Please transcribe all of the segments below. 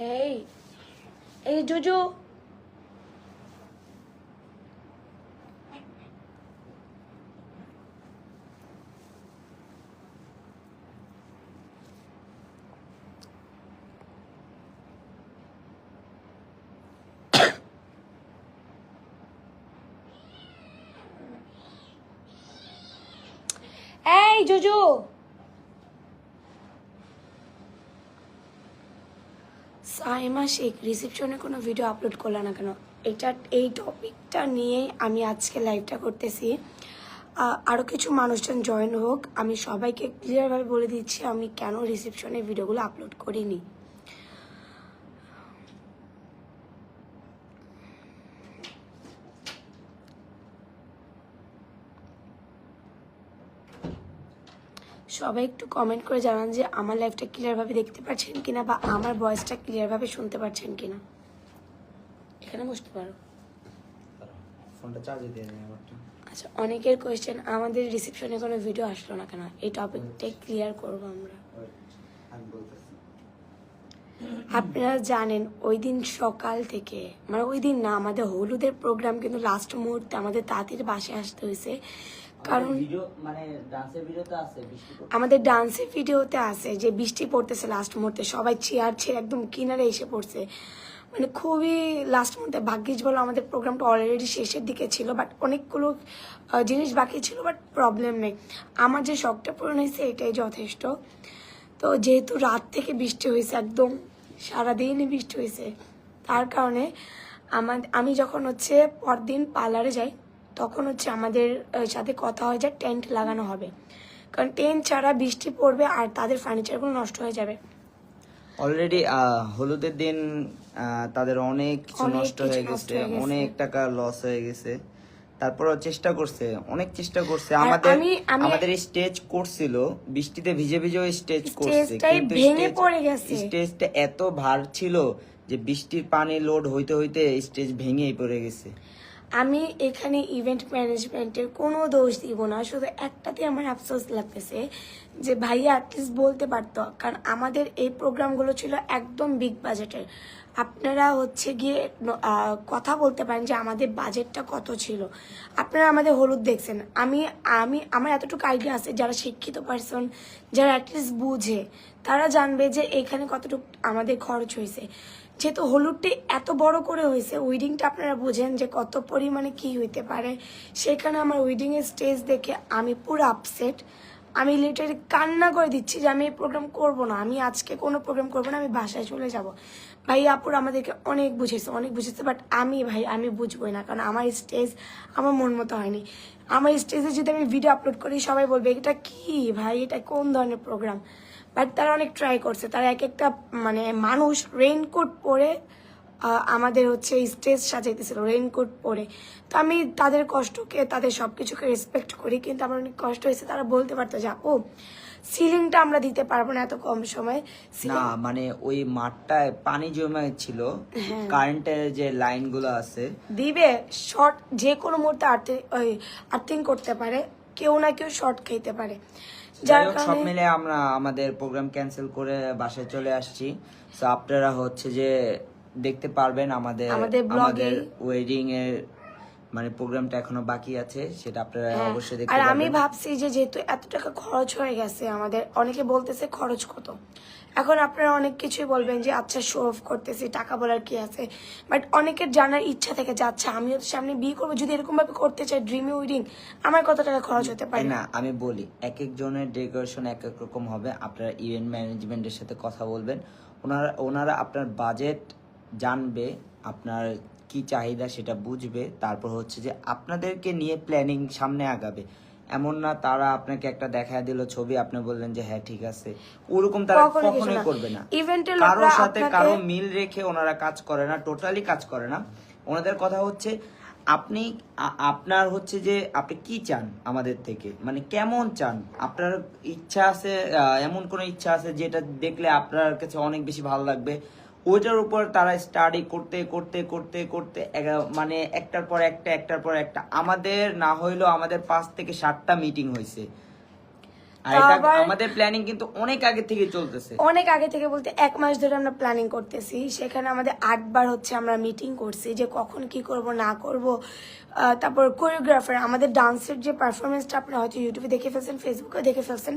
এই এই জুজু এই জুজু সাইমা শেখ রিসেপশনে কোনো ভিডিও আপলোড করলাম না কেন? এটা, এই টপিকটা নিয়েই আমি আজকে লাইভটা করতেছি। আরও কিছু মানুষজন জয়েন হোক, আমি সবাইকে ক্লিয়ারভাবে বলে দিচ্ছি, আমি কেন রিসেপশনে ভিডিওগুলো আপলোড করিনি। সবাই একটু কমেন্ট করে জানান যে আমার লাইফটা ক্লিয়ারভাবে দেখতে পাচ্ছেন কিনা বা আমার ভয়েসটা ক্লিয়ারভাবে শুনতে পাচ্ছেন কিনা। এখানে বসতে পারো। আচ্ছা অনেকের কোয়েশ্চেন আমাদের রিসেপশনে কোনো ভিডিও আসলো না কেন? এই টপিকটাই ক্লিয়ার করব আমরা। আপনারা জানেন ওই দিন সকাল থেকে মানে ওই দিন না আমাদের হলুদের প্রোগ্রাম কিন্তু লাস্ট মুহূর্তে আমাদের তাঁতির বাসে আসতে হয়েছে। কারণ মানে আমাদের ডান্সের ভিডিওতে আছে যে বৃষ্টি পড়তেছে লাস্ট মুহূর্তে সবাই চেয়ার ছেড়ে একদম কিনারে এসে পড়ছে। মানে খুবই লাস্ট মুহূর্তে ভাগ্যিস বলো আমাদের প্রোগ্রামটা অলরেডি শেষের দিকে ছিল বাট অনেকগুলো জিনিস বাকি ছিল বাট প্রবলেম নেই। আমার যে শখটা পূরণ হয়েছে এটাই যথেষ্ট। তো যেহেতু রাত থেকে বৃষ্টি হয়েছে একদম সারাদিনই বৃষ্টি হয়েছে তার কারণে আমার আমি যখন হচ্ছে পরদিন পার্লারে যাই তখন হচ্ছে আমাদের সাথে কথা হয় যে টেন্ট লাগানো হবে। কারণ টেন্ট ছাড়া বৃষ্টি পড়বে আর তাদের ফার্নিচারগুলো নষ্ট হয়ে যাবে। অলরেডি হলুদের দিন তাদের অনেক কিছু নষ্ট হয়ে গেছে অনেক টাকা লস হয়ে গেছে। তারপরও চেষ্টা করছে অনেক চেষ্টা করছে। আমাদের আমি- আমি- আমাদের স্টেজ করছিল বৃষ্টিতে ভিজে ভিজে স্টেজ করছে। স্টেজটাই ভেঙে পড়ে গেছে। স্টেজটা এত ভার ছিল যে বৃষ্টির পানি লোড হইতে হইতে স্টেজ ভেঙেই পড়ে গেছে। আমি এখানে ইভেন্ট ম্যানেজমেন্টের কোনো দোষ দিব না, শুধু একটাতে আমার আফসোস লাগতেছে যে ভাইয়া অ্যাটলিস্ট বলতে পারতো, কারণ আমাদের এই প্রোগ্রামগুলো ছিল একদম বিগ বাজেটের আপনারা হচ্ছে গিয়ে কথা বলতে পারেন যে আমাদের বাজেটটা কত ছিল। আপনারা আমাদের হলুদ দেখছেন। আমি আমি, আমার এতটুকু আইডিয়া আছে, যারা শিক্ষিত পার্সন যারা অ্যাটলিস্ট বুঝে, তারা জানবে যে এখানে কতটুকু আমাদের খরচ হয়েছে। যেহেতু হলুদটি এত বড় করে হয়েছে উইডিংটা আপনারা বুঝেন যে কত পরিমাণে কি হইতে পারে। সেখানে আমার উইডিং এর স্টেজ দেখে আমি পুরো আপসেট আমি লিটারি কান্না করে দিচ্ছি যে আমি এই প্রোগ্রাম করব না, আমি আজকে কোনো প্রোগ্রাম করব না, আমি বাসায় চলে যাব। ভাই, আপুর আমাদেরকে অনেক বুঝেছে অনেক বুঝেছে বাট আমি ভাই, আমি বুঝবোই না, কারণ আমার স্টেজ আমার মন মতো হয়নি। আমার স্টেজে যদি আমি ভিডিও আপলোড করি, সবাই বলবে, এটা কি ভাই? এটা কোন ধরনের প্রোগ্রাম বাট তারা অনেক ট্রাই করছে। তারা এক একটা মানে মানুষ রেইনকোট পরে আমাদের হচ্ছে স্টেজ সাজাইতেছিল রেইনকোট পরে। তো আমি তাদের কষ্টকে তাদের সব কিছুকে রেসপেক্ট করি কিন্তু আমার অনেক কষ্ট হয়েছে। তারা বলতে পারতো যে ও সিলিংটা আমরা দিতে পারব না এত কম সময়। না মানে ওই মাঠটায় পানি জমে ছিল। হ্যাঁ। কারেন্টের যে লাইনগুলো আছে। দিবে শর্ট যে কোনো মুহূর্তে আর্থিং করতে পারে। কেউ না কেউ শর্ট খাইতে পারে। যাই হোক, সব মিলে আমরা আমাদের প্রোগ্রাম ক্যান্সেল করে বাসায় চলে আসছি তো আপনারা হচ্ছে যে দেখতে পারবেন আমাদের আমাদের। ওয়েডিং এর মানে প্রোগ্রামটা এখনও বাকি আছে সেটা আপনারা হ্যাঁ, অবশ্যই দেখতে আর আমি ভাবছি যে যেহেতু এত টাকা খরচ হয়ে গেছে আমাদের অনেকে বলতেছে খরচ কত এখন আপনারা অনেক কিছুই বলবেন যে আচ্ছা শো অফ করতেছি, টাকা বলার কি আছে? বাট অনেকের জানার ইচ্ছা থেকে যে আচ্ছা আমিও তো সামনে বিয়ে করব, যদি এরকম ভাবে করতে চাই ড্রিম উইডিং আমার কত টাকা খরচ হতে পারে? না, আমি বলি এক একজনের ডেকোরেশন এক এক রকম হবে। আপনারা ইভেন্ট ম্যানেজমেন্টের সাথে কথা বলবেন। ওনারা ওনারা আপনার বাজেট জানবে, আপনার কি চাহিদা সেটা বুঝবে। তারপর হচ্ছে যে, আপনাদেরকে নিয়ে প্ল্যানিং সামনে আগাবে। এমন না তারা আপনাকে একটা দেখায় দিল ছবি আপনি বললেন যে হ্যাঁ ঠিক আছে। ওরকম তারা কখনোই করবে না। কারোর সাথে কারও মিল রেখে ওনারা কাজ করে না টোটালি কাজ করে না। ওনাদের কথা হচ্ছে আপনি আপনার হচ্ছে যে আপনি কি চান আমাদের থেকে? মানে কেমন চান? আপনার ইচ্ছা আছে এমন কোন ইচ্ছা আছে যেটা দেখলে আপনার কাছে অনেক বেশি ভালো লাগবে? ওইটার উপর তারা স্টাডি করতে করতে করতে করতে মানে একটার পর একটা, একটার পর একটা। আমাদের না হইলেও আমাদের পাঁচ থেকে সাতটা মিটিং হয়েছে আমাদের প্ল্যানিং কিন্তু অনেক আগে থেকে চলতেছে। অনেক আগে থেকে বলতে এক মাস ধরে আমরা প্ল্যানিং করতেছি। সেখানে আমাদের আটবার হচ্ছে আমরা মিটিং করছি যে কখন কি করব না করব। তারপর কোরিওগ্রাফার আমাদের ডান্সের যে পারফরমেন্সটা আপনারা হয়তো ইউটিউবে দেখে ফেলছেন ফেসবুকে দেখে ফেলছেন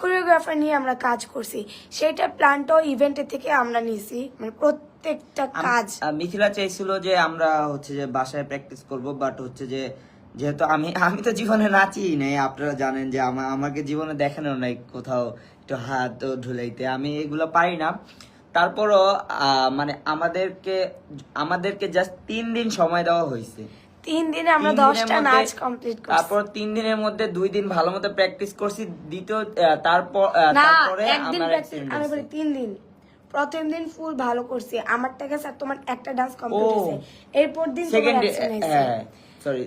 কোরিওগ্রাফার নিয়ে আমরা কাজ করছি। সেটা প্ল্যানটাও ইভেন্টের থেকে আমরা নিছি মানে প্রত্যেকটা কাজ। মিথিলা চাইছিল যে আমরা হচ্ছে যে বাসায় প্র্যাকটিস করব বাট হচ্ছে যে যেহেতু আমি আমি তো জীবনে নাচি নাই আপনারা জানেন যে আমা- আমাকে জীবনে দেখানো নাই কোথাও একটু হাত ঢুলাইতে আমি এগুলো পারি না। তারপরও মানে আমাদেরকে আমাদেরকে জাস্ট তিন দিন সময় দেওয়া হয়েছে তিন দিনে আমরা দশটা নাচ কমপ্লিট করছি। তারপর তিন দিনের মধ্যে দুই দিন ভালো মতো প্র্যাকটিস করছি দ্বিতীয় তারপর তারপরে আমার আমি বলি তিন দিন। প্রথম দিন ফুল ভালো করছি। আমারটা গেছে আর তোমার একটা ডান্স কমপ্লিট। হয়েছে এরপর দিন তোমার হ্যাঁ। সরি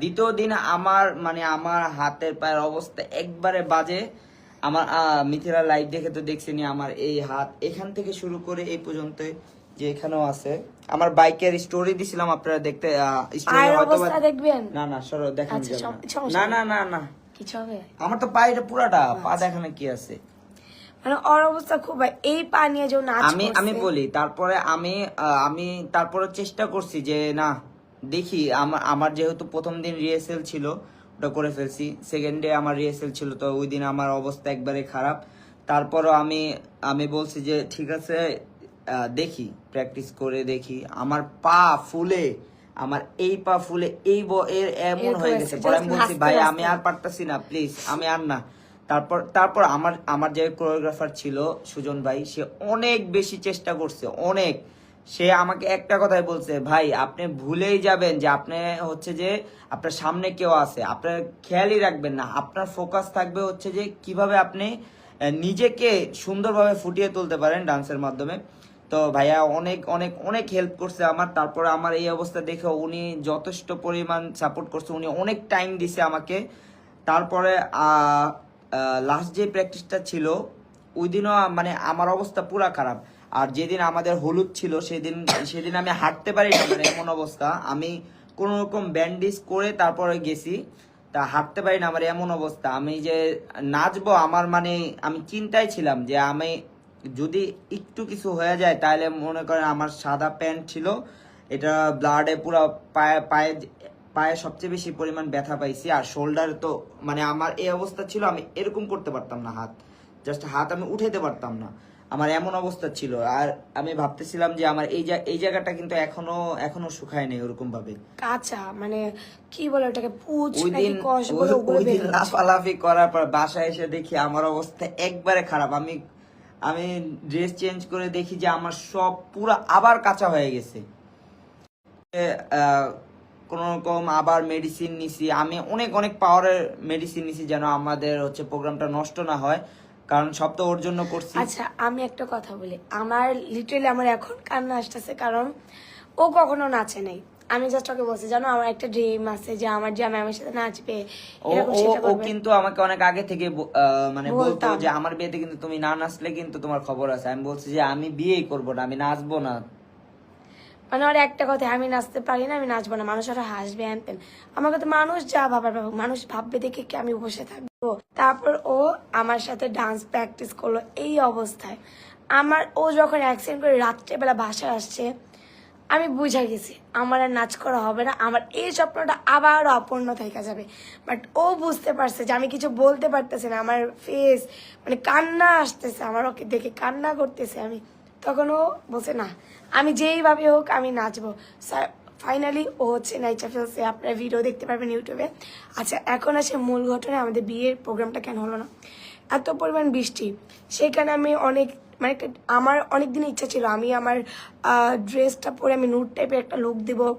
দ্বিতীয় দিন আমার মানে আমার হাতের পায়ের অবস্থা একবারে বাজে। আমার মিথিলা লাইভ দেখে তো দেখছেনি আমার এই হাত। এখান থেকে শুরু করে এই পর্যন্ত যে এখানেও আছে। আমার বাইকের স্টোরি দিছিলাম আপনারা দেখতে স্টোরি হয়তো দেখবেন? না না সরো দেখানো আচ্ছা, না। না না না কিছু হবে? আমার তো পায়ের পুরাটা পা আচ্ছা। দেখানো কি আছে? মানে ওর অবস্থা খুব। এই পা নিয়ে যে নাচ আমি আমি বলি তারপরে আমি আমি তারপরে চেষ্টা করছি যে না দেখি আমার আমার যেহেতু প্রথম দিন রিহার্সেল ছিল ওটা করে ফেলছি। সেকেন্ড ডে আমার রিহার্সেল ছিল তো ওই দিন আমার অবস্থা একবারে খারাপ। তারপরও আমি আমি বলছি যে ঠিক আছে দেখি প্র্যাকটিস করে দেখি। আমার পা ফুলে আমার এই পা ফুলে এই এর এমন হয়ে গেছে। পরে আমি বলছি ভাই আমি আর পারতাছি না প্লিজ আমি আর না। তারপর তারপর আমার আমার যে কোরিওগ্রাফার ছিল সুজন ভাই সে অনেক বেশি চেষ্টা করছে অনেক। সে আমাকে একটা কথাই বলছে, ভাই, আপনি ভুলেই যাবেন যে আপনি হচ্ছে যে আপনার সামনে কেউ আছে। আপনার খেয়ালই রাখবেন না। আপনার ফোকাস থাকবে হচ্ছে যে কীভাবে আপনি নিজেকে সুন্দরভাবে ফুটিয়ে তুলতে পারেন ডান্সের মাধ্যমে। তো ভাইয়া অনেক অনেক অনেক হেল্প করছে আমার। তারপরে আমার এই অবস্থা দেখে উনি যথেষ্ট পরিমাণ সাপোর্ট করছে। উনি অনেক টাইম দিছে আমাকে। তারপরে লাস্ট যে প্র্যাকটিসটা ছিল, ওই দিনও মানে আমার অবস্থা পুরা খারাপ। আর যেদিন আমাদের হলুদ ছিল, সেদিন সেদিন আমি হাঁটতে পারি না মানে এমন অবস্থা। আমি কোন রকম ব্যান্ডেজ করে তারপরে গেছি, তা হাঁটতে পারি না আমার এমন অবস্থা। আমি যে নাচবো, আমার মানে আমি চিন্তায় ছিলাম যে আমি যদি একটু কিছু হয়ে যায়, তাহলে মনে করেন আমার সাদা প্যান্ট ছিল, এটা ব্লাডে পুরো পায়ে পায়ে পায়ে সবচেয়ে বেশি পরিমাণ ব্যথা পাইছি, আর শোল্ডার তো মানে আমার এই অবস্থা ছিল, আমি এরকম করতে পারতাম না হাত। জাস্ট হাত আমি উঠাইতে পারতাম না। আমার এমন অবস্থা ছিল। আর আমি ভাবতেছিলাম যে আমার এই এই জায়গাটা কিন্তু এখনও এখনও শুকায় নেই ওরকম ভাবে কাঁচা মানে কি বলে ওটাকে পুচ নাকি কষ বলে ওই দিন লাফালাফি করার পর বাসায় এসে দেখি আমার অবস্থা একবারে খারাপ। আমি আমি ড্রেস চেঞ্জ করে দেখি যে আমার সব পুরো আবার কাঁচা হয়ে গেছে। কোন রকম আবার মেডিসিন নিছি। আমি অনেক অনেক পাওয়ারের মেডিসিন নিছি যেন আমাদের হচ্ছে প্রোগ্রামটা নষ্ট না হয়। কারণ সব তো ওর জন্য করছি। আচ্ছা আমি একটা কথা বলি। আমার লিটারেলি আমার এখন কান্না আসতেছে কারণ ও কখনো নাচে নাই। আমি জাস্ট ওকে বলছি জানো আমার একটা ড্রিম আছে যে আমার যে ম্যামের সাথে নাচবে ও কিন্তু আমাকে অনেক আগে থেকে মানে বলতো যে আমার বিয়েতে কিন্তু তুমি না নাচলে কিন্তু তোমার খবর আছে। আমি বলছি যে আমি বিয়েই করব না আমি নাচবো না। মানে ওর একটা কথা আমি নাচতে পারি না আমি নাচবো না। মানুষ আরও হাসবে হ্যান আমাকে তো মানুষ যা ভাবার মানুষ ভাববে দেখে কি আমি বসে থাকব। তারপর ও আমার সাথে ডান্স প্র্যাকটিস করল এই অবস্থায়। আমার ও যখন অ্যাক্সিডেন্ট করে রাত্রেবেলা বাসায় আসছে, আমি বুঝে গেছি, আমার আর নাচ করা হবে না, আমার এই স্বপ্নটা আবার অপূর্ণ থেকে যাবে। বাট ও বুঝতে পারছে যে আমি কিছু বলতে পারতেছি না, আমার ফেস মানে কান্না আসতেছে, আমার ওকে দেখে কান্না করতেছে আমি। তখন ও বলছে, না, আমি যেইভাবে হোক আমি নাচবো। ফাইনালি ও হচ্ছে নাইচা ফেলছে আপনারা ভিডিও দেখতে পারবেন ইউটিউবে আচ্ছা এখন আসে মূল ঘটনা আমাদের বিয়ের প্রোগ্রামটা কেন হলো না? এত পরিমাণ বৃষ্টি। সেখানে আমি অনেক মানে একটা- আমার অনেক দিন ইচ্ছা ছিল। আমি আমার ড্রেসটা পরে আমি নুট টাইপের একটা লুক দিব।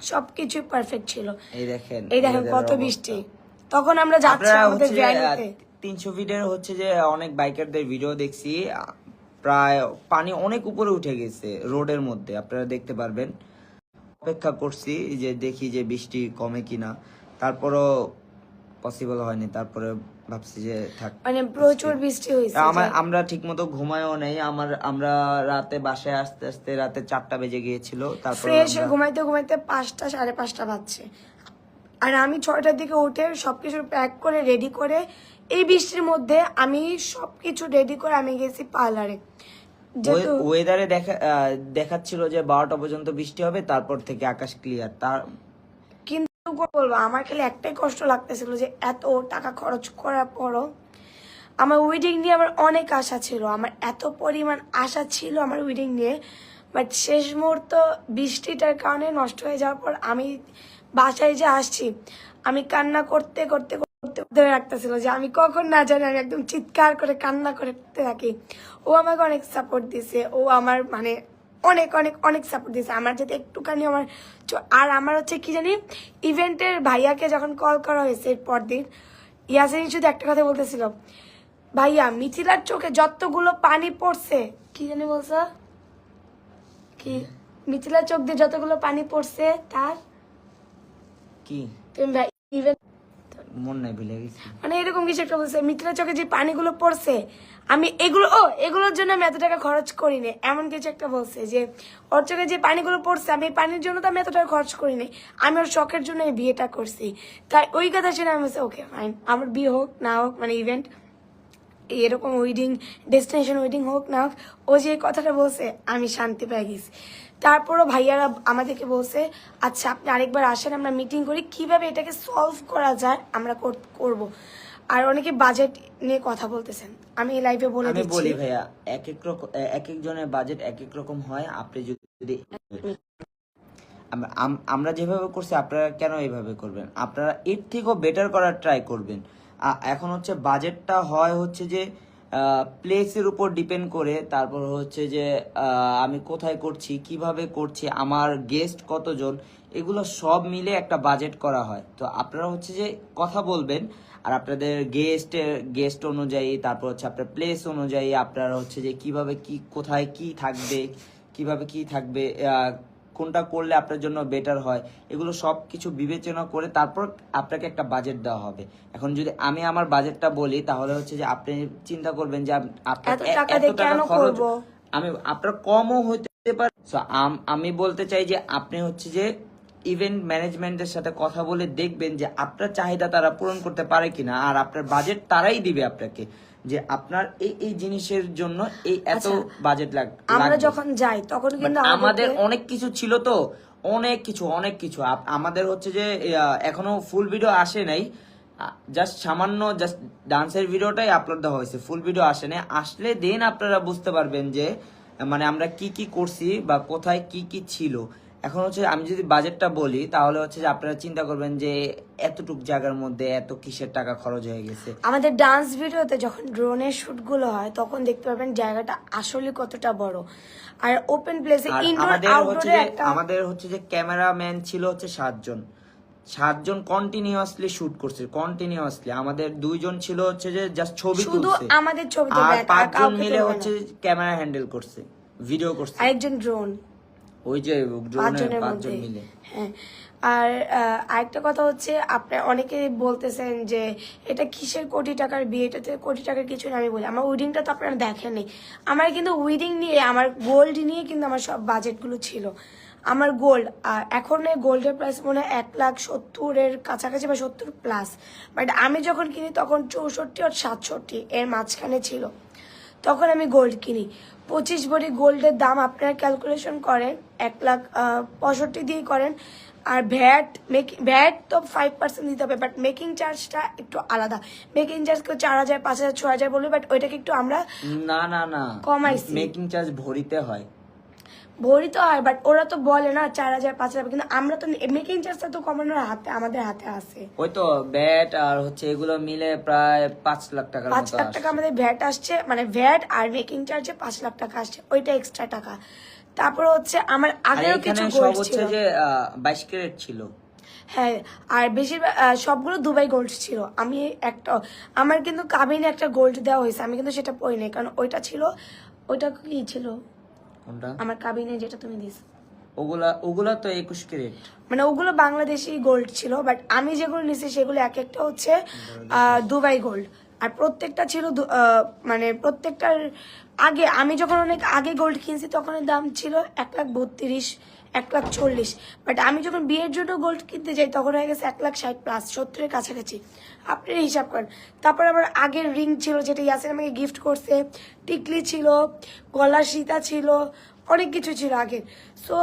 সব কিছুই পারফেক্ট ছিল। এই দেখেন এই দেখেন কত বৃষ্টি। তখন আমরা যাচ্ছি আমাদের ভ্যানিতে তিনশো ফিটের হচ্ছে যে অনেক বাইকারদের ভিডিও দেখছি। প্রায় পানি অনেক উপরে উঠে গেছে রোডের মধ্যে আপনারা দেখতে পারবেন। অপেক্ষা করছি যে দেখি যে বৃষ্টি কমে কিনা। তারপরও পসিবল হয়নি তারপরে ভাবছি যে থাক। মানে প্রচুর বৃষ্টি। হয়েছে আমার আমরা ঠিকমতো ঘুমায়ও নেই আমার আমরা রাতে বাসায় আসতে আসতে রাতে চারটা বেজে গিয়েছিল তারপরে ফ্রেশ ঘুমাইতে ঘুমাইতে পাঁচটা সাড়ে পাঁচটা বাজছে। আর আমি ছয়টার দিকে উঠে সবকিছু প্যাক করে রেডি করে এই বৃষ্টির মধ্যে আমি সবকিছু রেডি করে আমি গেছি পার্লারে ওয়েদারে দেখা দেখাচ্ছিল যে বারোটা পর্যন্ত বৃষ্টি হবে তারপর থেকে আকাশ ক্লিয়ার তার কিন্তু বলব আমার খালি একটাই কষ্ট লাগতেছিল যে এত টাকা খরচ করার পরও আমার ওয়েডিং নিয়ে আমার অনেক আশা ছিল। আমার এত পরিমাণ আশা ছিল আমার ওয়েডিং নিয়ে বাট শেষ মুহূর্ত বৃষ্টিটার কারণে নষ্ট হয়ে যাওয়ার পর আমি বাসায় যে আসছি আমি কান্না করতে করতে ধরে রাখতেছিল যে আমি কখন না জানি আমি একদম চিৎকার করে কান্না করতে থাকি। ও আমাকে অনেক সাপোর্ট দিছে। ও আমার মানে অনেক অনেক অনেক সাপোর্ট দিয়েছে আমার যাতে একটুখানি আমার আর আমার হচ্ছে কি জানি ইভেন্টের ভাইয়াকে যখন কল করা হয়েছে এরপর দিন ইয়াসিন শুধু একটা কথা বলতেছিল ভাইয়া মিথিলার চোখে যতগুলো পানি পড়ছে কি জানি বলছো? কি? মিথিলার চোখ দিয়ে যতগুলো পানি পড়ছে তার কি? তুমি ভাই ইভেন্ট মন নাই ভুলে গেছি। মানে এরকম কিছু একটা বলছে মিথিলার চোখে যে পানিগুলো পড়ছে, আমি এগুলো, ও, এগুলোর জন্য আমি এত টাকা খরচ করিনি। এমন কিছু একটা বলছে যে, ওর চোখে যে পানিগুলো পড়ছে, আমি পানির জন্য তো আমি এত টাকা খরচ করিনি, আমি ওর শখের জন্য এই বিয়েটা করছি। তাই ওই কথা শুনে আমি বলছি ওকে ফাইন আমার বিয়ে হোক, না হোক মানে ইভেন্ট এরকম ওয়েডিং ডেস্টিনেশন ওয়েডিং হোক, না হোক, ও যে কথাটা বলছে, আমি শান্তি পেয়ে গেছি। তারপরও ভাইয়ারা আমাদেরকে বলছে আচ্ছা আপনি আরেকবার আসেন আমরা মিটিং করি। কীভাবে এটাকে সলভ করা যায় আমরা কর- করব। আর অনেকে বাজেট নিয়ে কথা বলতেছেন। আমি এই লাইভে বলে আমি দিচ্ছি। বলি ভাইয়া এক এক রকম এক একজনের বাজেট এক এক রকম হয় আপনি যদি আম- আম- আমরা যেভাবে করছি আপনারা কেন এইভাবে করবেন? আপনারা এর থেকেও বেটার করার ট্রাই করবেন। এখন হচ্ছে বাজেটটা হয় হচ্ছে যে প্লেসের উপর ডিপেন্ড করে তারপর হচ্ছে যে আমি কোথায় করছি, কীভাবে করছি, আমার গেস্ট কতজন, এগুলো সব মিলে একটা বাজেট করা হয়। তো আপনারা হচ্ছে যে কথা বলবেন, আর আপনাদের গেস্টের গেস্ট অনুযায়ী, তারপর হচ্ছে আপনার প্লেস অনুযায়ী আপনারা হচ্ছে যে কীভাবে কি, কোথায় কি থাকবে, কীভাবে কি থাকবে কোনটা করলে আপনার জন্য বেটার হয় এগুলো সব কিছু বিবেচনা করে তারপর আপনাকে একটা বাজেট দেওয়া হবে। এখন যদি আমি আমার বাজেটটা বলি তাহলে হচ্ছে যে আপনি চিন্তা করবেন যে আপনার এত টাকা খরচ আমি আপনার কমও হতে পারে। আমি বলতে চাই যে আপনি হচ্ছে যে ইভেন্ট ম্যানেজমেন্টের সাথে কথা বলে দেখবেন যে আপনার চাহিদা তারা পূরণ করতে পারে কিনা আর আপনার বাজেট তারাই দিবে আপনাকে। যে আপনার এই এই জিনিসের জন্য এই এত আচ্ছা, বাজেট লাগ আমরা লাগবে। যখন যাই তখন কিন্তু আমাদের অনেক কিছু ছিল তো অনেক কিছু অনেক কিছু। আমাদের হচ্ছে যে এখনও ফুল ভিডিও আসে নাই। জাস্ট সামান্য জাস্ট ডান্সের ভিডিওটাই আপলোড দেওয়া হয়েছে ফুল ভিডিও আসে নাই। আসলে দেন আপনারা বুঝতে পারবেন যে মানে আমরা কি কি করছি বা কোথায় কি কি ছিল। এখন হচ্ছে আমি যদি বাজেটটা বলি তাহলে হচ্ছে যে আপনারা চিন্তা করবেন যে এতটুক জায়গার মধ্যে এত কিসের টাকা খরচ হয়ে গেছে। আমাদের ডান্স ভিডিওতে যখন ড্রোনের শুটগুলো হয় তখন দেখতে পাবেন জায়গাটা আসলে কতটা বড়। আর ওপেন প্লেসে ইনডোর আমাদের হচ্ছে আউটডোরে যে একটা আমাদের হচ্ছে যে ক্যামেরাম্যান ছিল হচ্ছে সাতজন। সাতজন কন্টিনিউয়াসলি শুট করছে কন্টিনিউয়াসলি আমাদের দুইজন ছিল হচ্ছে যে জাস্ট ছবি শুধু আমাদের দেখ, আর পাঁচজন মিলে হচ্ছে ক্যামেরা হ্যান্ডেল করছে ভিডিও করছে। আরেকজন ড্রোন ওই যে পাঁচজনের পাঁচজন মধ্যে মিলে। হ্যাঁ। আর আরেকটা কথা হচ্ছে আপনার অনেকে বলতেছেন যে এটা কিসের কোটি টাকার বিয়ে? এটাতে কোটি টাকার কিছু না আমি বলি আমার উইডিংটা তো আপনারা দেখেননি। আমার কিন্তু উইডিং নিয়ে আমার গোল্ড নিয়ে কিন্তু আমার সব বাজেটগুলো ছিল। আমার গোল্ড এখন গোল্ডের প্রাইস মনে হয় এক লাখ সত্তরের কাছাকাছি বা সত্তর প্লাস বাট আমি যখন কিনি তখন চৌষট্টি আর সাতষট্টি এর মাঝখানে ছিল। তখন আমি গোল্ড কিনি। পঁচিশ ভরি গোল্ডের দাম আপনারা ক্যালকুলেশন করেন এক লাখ পঁয়ষট্টি দিয়ে করেন। আর ভ্যাট মেকিং ভ্যাট তো ফাইভ পার্সেন্ট দিতে হবে বাট মেকিং চার্জটা একটু আলাদা। মেকিং চার্জ কেউ চার হাজার পাঁচ হাজার ছ হাজার বলবে বাট ওইটাকে একটু আমরা না না না। কমাইছি। মেকিং চার্জ ভরিতে হয়। ভরি তো হয় বাট ওরা তো বলে না চার হাজার পাঁচ হাজার কিন্তু আমরা তো মেকিং চার্জটা তো কমানোর হাতে আমাদের হাতে আছে। ওই তো ব্যাট আর হচ্ছে এগুলো মিলে প্রায় পাঁচ লাখ টাকা পাঁচ লাখ টাকা আমাদের ভ্যাট আসছে মানে ভ্যাট আর মেকিং চার্জে পাঁচ লাখ টাকা আসছে ওইটা এক্সট্রা টাকা। তারপর হচ্ছে আমার আগেও কিছু গোল্ড ছিল। যে বাইশ ক্যারেট ছিল। হ্যাঁ আর বেশিরভাগ সবগুলো দুবাই গোল্ড ছিল। আমি একটা আমার কিন্তু কাবিনে একটা গোল্ড দেওয়া হয়েছে আমি কিন্তু সেটা পড়ি নাই কারণ ওইটা ছিল ওইটা কি ছিল? কোনটা? আমার কাবিনে যেটা তুমি দিস। ওগুলা ওগুলা তো একুশ ক্যারেট। মানে ওগুলো বাংলাদেশি গোল্ড ছিল বাট আমি যেগুলো নিছি সেগুলো এক একটা হচ্ছে আহ, দুবাই গোল্ড আর প্রত্যেকটা ছিল মানে প্রত্যেকটার আগে আমি যখন অনেক আগে গোল্ড কিনছি তখন দাম ছিল এক লাখ বত্রিশ এক লাখ চল্লিশ। বাট আমি যখন বিয়ের জন্য গোল্ড কিনতে যাই, তখন হয়ে গেছে এক লাখ ষাট প্লাস সত্তরের কাছাকাছি। আপনি হিসাব করেন। তারপর আমার আগের রিং ছিল, যেটা ইয়াসিন আমাকে গিফট করছে, টিকলি ছিল গলা সীতা ছিল, অনেক কিছু ছিল আগের সো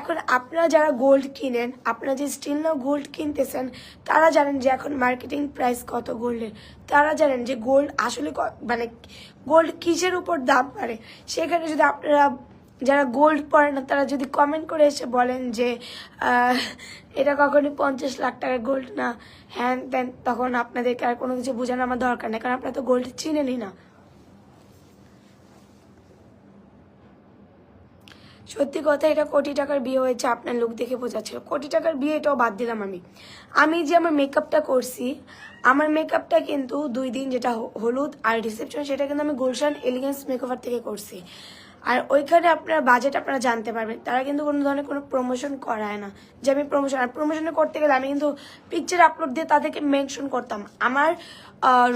এখন আপনারা যারা গোল্ড কিনেন, আপনারা যে স্টিল না গোল্ড কিনতেছেন, তারা জানেন যে এখন মার্কেটিং প্রাইস কত গোল্ডের তারা জানেন যে গোল্ড আসলে মানে গোল্ড কিসের উপর দাম বাড়ে। সেখানে যদি আপনারা যারা গোল্ড পরে না, তারা যদি কমেন্ট করে এসে বলেন যে এটা কখনই পঞ্চাশ লাখ টাকার গোল্ড না, হ্যান ত্যান, তখন আপনাদেরকে আর কোনো কিছু বোঝানো আমার দরকার নেই, কারণ আপনারা তো গোল্ড চিনেনই না। সত্যি কথা, এটা কোটি টাকার বিয়ে হয়েছে, আপনার লোক দেখে বোঝাচ্ছিল কোটি টাকার বিয়ে এটাও বাদ দিলাম আমি। আমি যে আমার মেকআপটা করছি, আমার মেকআপটা কিন্তু দুই দিন যেটা হলুদ আর রিসেপশন সেটা কিন্তু আমি গুলশান এলিগেন্স মেকওভার থেকে করছি। আর ওইখানে আপনার বাজেট আপনারা জানতে পারবেন। তারা কিন্তু কোনো ধরনের কোনো প্রমোশন করায় না। যে আমি প্রমোশন আর প্রমোশনে করতে গেলে আমি কিন্তু পিকচার আপলোড দিয়ে তাদেরকে মেনশন করতাম। আমার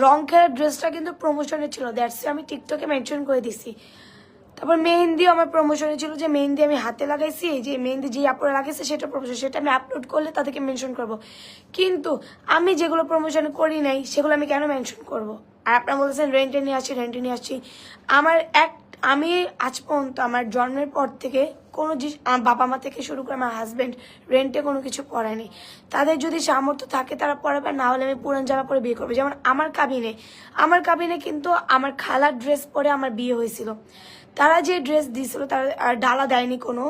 রং খেলার ড্রেসটা কিন্তু প্রমোশনে ছিল। দ্যাটস আমি টিকটকে মেনশন করে দিছি। তারপর মেহেন্দিও আমার প্রমোশনে ছিল যে মেহেন্দি আমি হাতে লাগাইছি। যে মেহেন্দি যে আপরে লাগাইছে সেটা প্রমোশন সেটা আমি আপলোড করলে তাদেরকে মেনশন করব। কিন্তু আমি যেগুলো প্রমোশন করি নাই, সেগুলো আমি কেন মেনশন করব? আর আপনারা বলতেছেন রেন্টে নিয়ে আসছি রেন্টে নিয়ে আসছি। আমার এক আমি আজ পর্যন্ত আমার জন্মের পর থেকে কোনো জিনিস আমার বাবা মা থেকে শুরু করে আমার হাজবেন্ড রেন্টে কোনো কিছু পড়ায়নি। তাদের যদি সামর্থ্য থাকে তারা পড়াবে, না হলে আমি পুরান জামা পরে বিয়ে করব। যেমন আমার কাবিনে আমার কাবিনে কিন্তু আমার খালার ড্রেস পরে আমার বিয়ে হয়েছিল। তারা যে ড্রেস দিয়েছিল তারা ডালা দেয়নি কোনো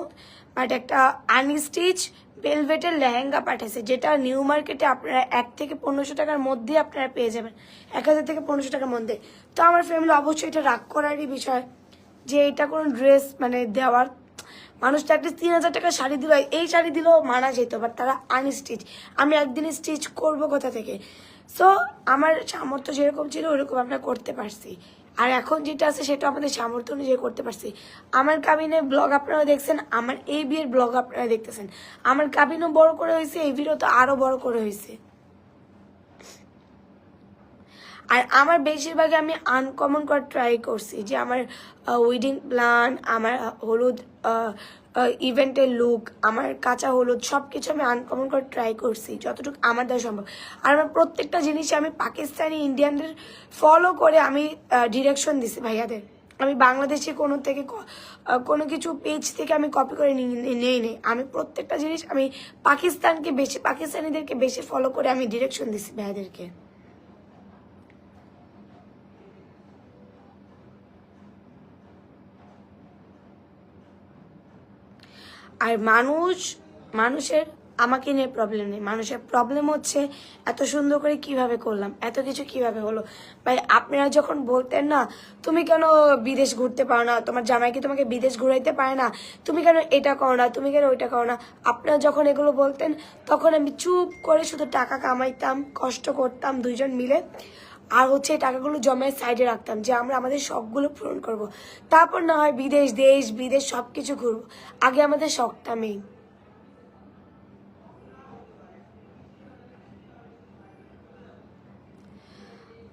বাট একটা আনস্টিচ ভেলভেটের লেহেঙ্গা পাঠাইছে, যেটা নিউ মার্কেটে আপনারা এক থেকে পনেরোশো টাকার মধ্যে আপনারা পেয়ে যাবেন। এক হাজার থেকে পনেরোশো টাকার মধ্যে। তো আমার ফ্যামিলি অবশ্যই এটা রাগ করারই বিষয়। যে এটা কোনো ড্রেস মানে দেওয়ার মানুষ তো একটা তিন হাজার টাকার শাড়ি দিল এই শাড়ি দিলেও মানা যেত বাট তারা আনস্টিচ আমি একদিন স্টিচ করব কোথা থেকে? সো আমার সামর্থ্য যেরকম ছিল, ওরকম আমরা করতে পারছি। আর এখন যেটা আছে, সেটা আমাদের সামর্থ্য অনুযায়ী করতে পারছি। আমার কাবিনের ব্লগ আপনারা দেখছেন, আমার এই বিয়ের ব্লগ আপনারা দেখতেছেন। আমার কাবিনও বড় করে হয়েছে, এই ভিডিও তো আরও বড় করে হয়েছে। আর আমার বেশিরভাগ আমি আনকমন করার ট্রাই করছি যে আমার উইডিং প্ল্যান আমার হলুদ ইভেন্টের লুক আমার কাঁচা হলুদ সব কিছু আমি আনকমন করার ট্রাই করছি যতটুকু আমার দ্বারা সম্ভব। আর আমার প্রত্যেকটা জিনিস আমি পাকিস্তানি ইন্ডিয়ানদের ফলো করে আমি ডিরেকশন দিছি ভাইয়াদের। আমি বাংলাদেশে কোনো থেকে কোনো কিছু পেজ থেকে আমি কপি করে নেই নেই। আমি প্রত্যেকটা জিনিস আমি পাকিস্তানকে বেশি, পাকিস্তানিদেরকে বেশি ফলো করে আমি ডিরেকশন দিছি ভাইয়াদেরকে। আর মানুষ, মানুষের, আমাকে নিয়ে প্রবলেম নেই। মানুষের প্রবলেম হচ্ছে এত সুন্দর করে কীভাবে করলাম, এত কিছু কীভাবে হলো। ভাই, আপনারা যখন বলতেন না, তুমি কেন বিদেশ ঘুরতে পারো না? তোমার জামাই কি তোমাকে বিদেশ ঘুরাইতে পারে না? তুমি কেন এটা করো না? তুমি কেন ওইটা করো না? আপনারা যখন এগুলো বলতেন, তখন আমি চুপ করে শুধু টাকা কামাইতাম, কষ্ট করতাম দুইজন মিলে। আর হচ্ছে টাকাগুলো জমায় সাইডে রাখতাম যে আমরা আমাদের শখগুলো পূরণ করব। তারপর না হয় বিদেশ, দেশ, বিদেশ সব কিছু ঘুরবো। আগে আমাদের শখটা মেইন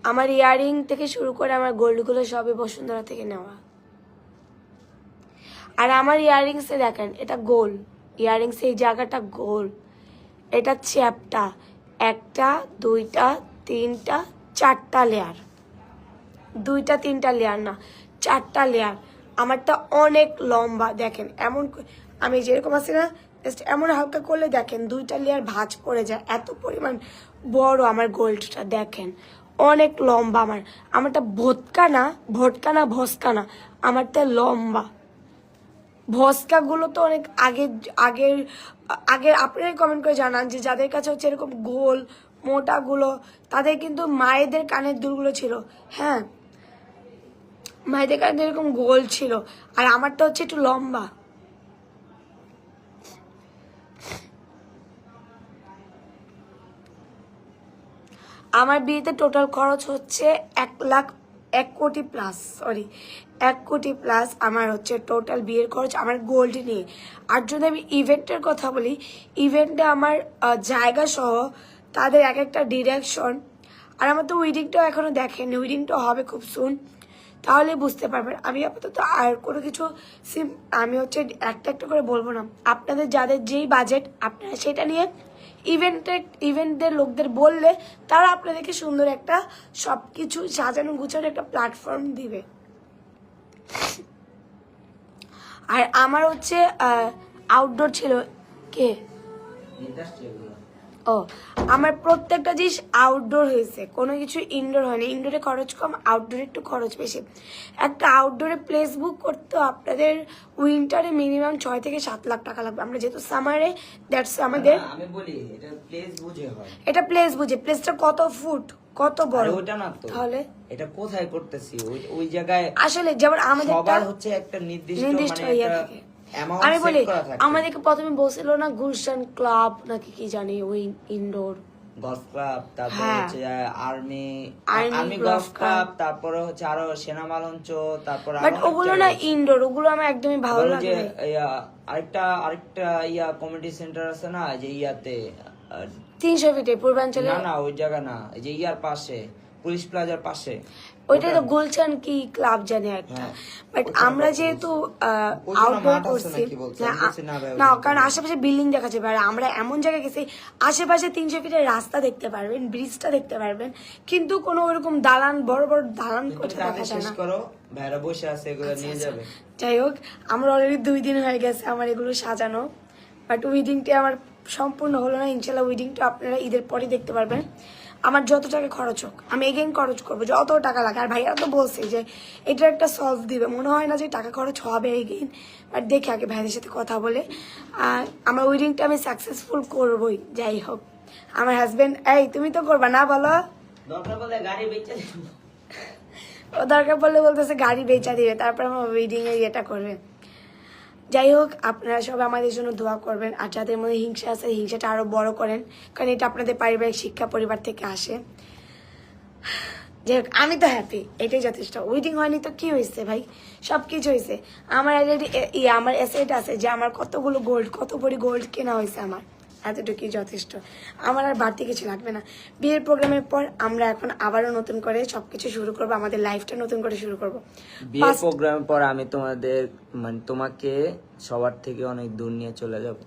আমার ইয়াররিং থেকে শুরু করে আমার গোল্ডগুলো সবই বসুন্ধরা থেকে নেওয়া। আর আমার ইয়াররিংসে দেখেন, এটা গোল। ইয়াররিংস এই জায়গাটা গোল। এটা চ্যাপটা একটা, দুইটা, তিনটা চারটা লেয়ার দুইটা, তিনটা লেয়ার না, চারটা লেয়ার আমারটা অনেক লম্বা, দেখেন, এমন আমি যেরকম আছি না জাস্ট এমন হালকা করলে দেখেন দুইটা লেয়ার ভাঁজ পড়ে যায়। এত পরিমাণ বড় আমার গোল্ডটা, দেখেন। অনেক লম্বা আমার। আমারটা ভোটকা না ভোটকা না, ভস্কা না, আমারটা লম্বা। ভস্কাগুলো তো অনেক আগে আগের আগের আপনারাই কমেন্ট করে জানান যে যাদের কাছে হচ্ছে এরকম গোল মোটাগুলো, তাদের কিন্তু মায়েদের কানের দুলগুলো ছিল হ্যাঁ? মায়েদের কানের এরকম গোল ছিল, আর আমারটা হচ্ছে একটু লম্বা। আমার বিয়েতে টোটাল খরচ হচ্ছে এক লাখ, এক কোটি প্লাস সরি এক কোটি প্লাস আমার হচ্ছে টোটাল বিয়ের খরচ, আমার গোল্ড নিয়ে। আর যদি আমি ইভেন্টের কথা বলি ইভেন্টে আমার জায়গা সহ তাদের এক একটা ডিরেকশন আর আমার তো উইডিংটাও এখনও দেখেনি। উইডিংটা হবে খুব সুন তাহলে বুঝতে পারবেন। আমি আপাতত আর কোনো কিছু সিম আমি হচ্ছে একটা একটা করে বলব না। আপনাদের যাদের যেই বাজেট আপনারা সেটা নিয়ে ইভেন্টের ইভেন্টের লোকদের বললে তারা আপনাদেরকে সুন্দর একটা সব কিছু সাজানো গুছানো একটা প্ল্যাটফর্ম দিবে। আর আমার হচ্ছে আউটডোর ছিল কে? ও আমার প্রত্যেকটা জিনিস আউটডোর হয়েছে কোনো কিছু ইনডোর হয়নি। ইনডোরে খরচ কম আউটডোরে একটু খরচ বেশি। একটা আউটডোরে প্লেস বুক করতে আপনাদের উইন্টারে মিনিমাম ছয় থেকে সাত লাখ টাকা লাগবে। আমরা যেহেতু সামারে দ্যাটস আমাদের আমি বলি এটা প্লেস বুঝে হয়। এটা প্লেস বুঝে প্লেসটা কত ফুট কত বড়? ওটা না তো। তাহলে? এটা কোথায় করতেছি? ওই ওই জায়গায় আসলে যেমন আমাদের সবার হচ্ছে একটা নির্দিষ্ট নির্দিষ্ট মানে ইয়ে একটা আমি বলি আমাদেরকে প্রথমে বলছিল না গুলশান ক্লাব নাকি কি জানি ওই ইনডোর গলফ ক্লাব তারপরে হ্যাঁ। হচ্ছে আর্মি আর্মি গলফ ক্লাব। তারপরে হচ্ছে আরও তারপরে বাট ওগুলো না ইনডোর ওগুলো আমার একদমই ভালো লাগে। আরেকটা আরেকটা ইয়া কমিউনিটি সেন্টার আছে না যে ইয়াতে তিনশো ফিটে পূর্বাঞ্চলে না না ওই জায়গা না যে ইয়ার পাশে পুলিশ প্লাজার পাশে ওইটা তো গুলশান কি ক্লাব জানি একটা। হ্যাঁ। বাট আমরা যেহেতু আউটডোর করছি না, কারণ আশেপাশে বিল্ডিং দেখা যাবে আর আমরা এমন জায়গায় গেছি আশেপাশে তিনশো ফিটের রাস্তা দেখতে পারবেন ব্রিজটা দেখতে পারবেন কিন্তু কোনো ওরকম দালান বড় বড় দালান কোথাও দেখা যায় না। বসে আছে এগুলো নিয়ে আচ্ছা, যাবে। যাই হোক আমরা অলরেডি দুই দিন হয়ে গেছে আমার এগুলো সাজানো বাট উইডিংটা আমার সম্পূর্ণ হলো না ইনশাল্লাহ উইডিংটা আপনারা ঈদের পরে দেখতে পারবেন। আমার যত টাকা খরচ হোক আমি এগেইন খরচ করব যত টাকা লাগে। আর ভাইয়া তো বলছে যে এটা একটা সলভ দিবে। মনে হয় না যে টাকা খরচ হবে এগেইন বাট দেখি আগে ভাইদের সাথে কথা বলে। আর আমার উইডিংটা আমি সাকসেসফুল করবই যাই হোক। আমার হাজব্যান্ড এই তুমি তো করবা না বলো? দরকার বলে গাড়ি বেচে ও দরকার পড়লে বলতেছে গাড়ি বেচা দিবে তারপর আমার ওয়েডিং এর ইয়েটা করবে। যাই হোক আপনারা সবাই আমাদের জন্য দোয়া করবেন আর যাদের মধ্যে হিংসা আছে, হিংসাটা আরও বড় করেন, কারণ এটা আপনাদের পারিবারিক শিক্ষা পরিবার থেকে আসে। যাই হোক আমি তো হ্যাপি এটাই যথেষ্ট। উইডিং হয়নি তো কি হয়েছে ভাই? সব কিছু হয়েছে। আমার ইয়ে আমার এসেট আছে যে আমার কতগুলো গোল্ড কত বড়ি গোল্ড কেনা হয়েছে আমার। এতটুকুই যথেষ্ট। আমার আর বাড়তি কিছু লাগবে না। বিয়ের প্রোগ্রামের পর আমরা এখন আবারও নতুন করে সবকিছু শুরু করব আমাদের লাইফটা নতুন করে শুরু করব। বিয়ের প্রোগ্রামের পর আমি তোমাদের মানে তোমাকে সবার থেকে অনেক দূর নিয়ে চলে যাব।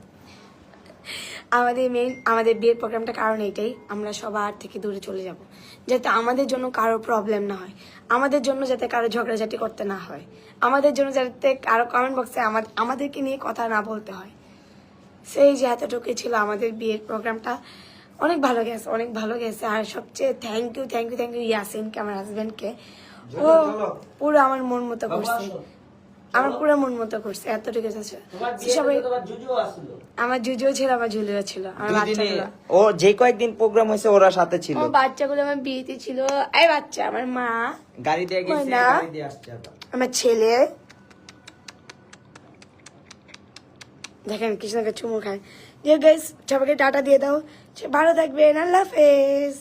আমাদের মেইন আমাদের বিয়ের প্রোগ্রামটা কারণ এইটাই আমরা সবার থেকে দূরে চলে যাব। যাতে আমাদের জন্য কারও প্রবলেম না হয়। আমাদের জন্য যাতে কারও ঝগড়াঝাটি করতে না হয়। আমাদের জন্য যাতে কারও কমেন্ট বক্সে আমাদেরকে নিয়ে কথা না বলতে হয়। সেই যে এতটুকুই ছিল আমাদের বিয়ের প্রোগ্রামটা। অনেক ভালো গেছে অনেক ভালো গেছে। আর সবচেয়ে thank you thank you thank you ইয়াসিনকে আমার হাজবেন্ডকে ও পুরো আমার মন মতো করছে। আমার পুরো মন মতো করছে এতটুকু আছে। সবাই আমার জুজুও ছিল আমার ঝুলিও ছিল আমার বাচ্চাগুলো। ও যে কয়েকদিন প্রোগ্রাম হয়েছে ওরা সাথে ছিল। ও বাচ্চাগুলো আমার বিয়েতে ছিল। এই বাচ্চা আমার মা। গাড়ি দিয়ে গেছে গাড়ি দিয়ে আসছে আমার ছেলে। দেখেন কৃষ্ণকে চুমু খায় যে গাইস সবাইকে টাটা দিয়ে দাও সে ভালো থাকবেন আল্লাহ হাফেজ